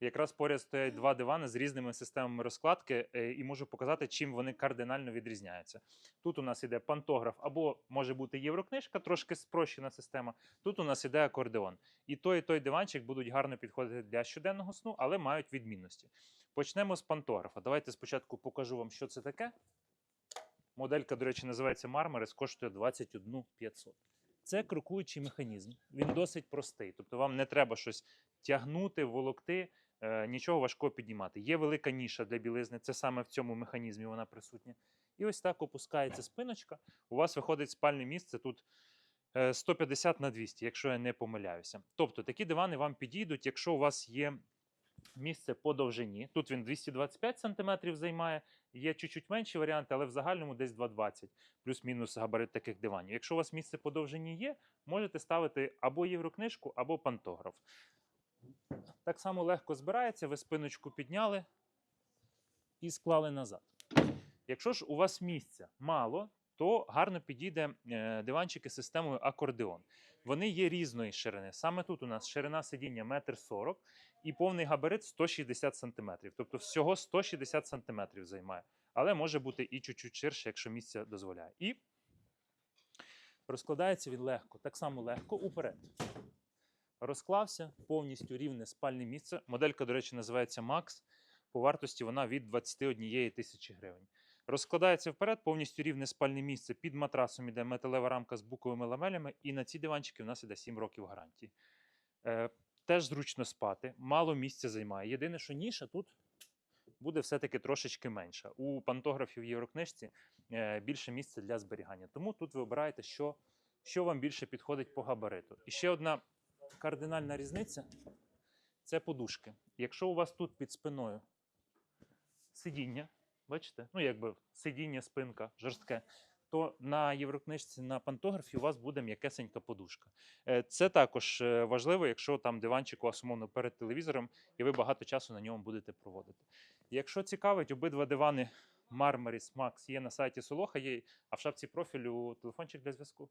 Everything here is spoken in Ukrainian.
Якраз поряд стоять два дивани з різними системами розкладки, е, і можу показати, чим вони кардинально відрізняються. Тут у нас іде пантограф, або може бути єврокнижка, трошки спрощена система. Тут у нас іде акордеон. І той, і той диванчик будуть гарно підходити для щоденного сну, але мають відмінності. Почнемо з пантографа. Давайте спочатку покажу вам, що це таке. Моделька, до речі, називається Marmaris, коштує 21 500. Це крокуючий механізм. Він досить простий. Тобто вам не треба щось тягнути, волокти, нічого важкого піднімати. Є велика ніша для білизни, це саме в цьому механізмі вона присутня. І ось так опускається спиночка. У вас виходить спальне місце тут е, 150 на 200, якщо я не помиляюся. Тобто такі дивани вам підійдуть, якщо у вас є місце по довжині. Тут він 225 см займає, є чуть-чуть менші варіанти, але в загальному десь 220, плюс-мінус габарит таких диванів. Якщо у вас місце по довжині є, можете ставити або єврокнижку, або пантограф. Так само легко збирається, ви спиночку підняли і склали назад. Якщо ж у вас місця мало, то гарно підійде е, диванчики з системою акордеон. Вони є різної ширини. Саме тут у нас ширина сидіння 1,40 м і повний габарит 160 см. Тобто всього 160 см займає. Але може бути і чуть-чуть ширше, якщо місце дозволяє. І розкладається він легко, так само легко уперед. Розклався повністю рівне спальне місце. Моделька, до речі, називається Max. По вартості вона від 21 тисячі гривень. Розкладається вперед, повністю рівне спальне місце. Під матрасом іде металева рамка з буковими ламелями, і на ці диванчики в нас іде 7 років гарантії. Е, теж зручно спати, мало місця займає. Єдине, що ніша тут буде все-таки трошечки менша. У пантографів єврокнижці е, більше місця для зберігання. Тому тут ви обираєте, що, що вам більше підходить по габариту. І ще одна кардинальна різниця це подушки. Якщо у вас тут під спиною сидіння, бачите, ну якби сидіння, спинка жорстке, то на єврокнижці на пантографі у вас буде м'якесенька подушка. Е, Це також е, важливо, якщо там диванчик у вас умовно перед телевізором, і ви багато часу на ньому будете проводити. Якщо цікавить, обидва дивани Marmaris Max є на сайті Солоха, є, а в шапці профілю телефончик для зв'язку.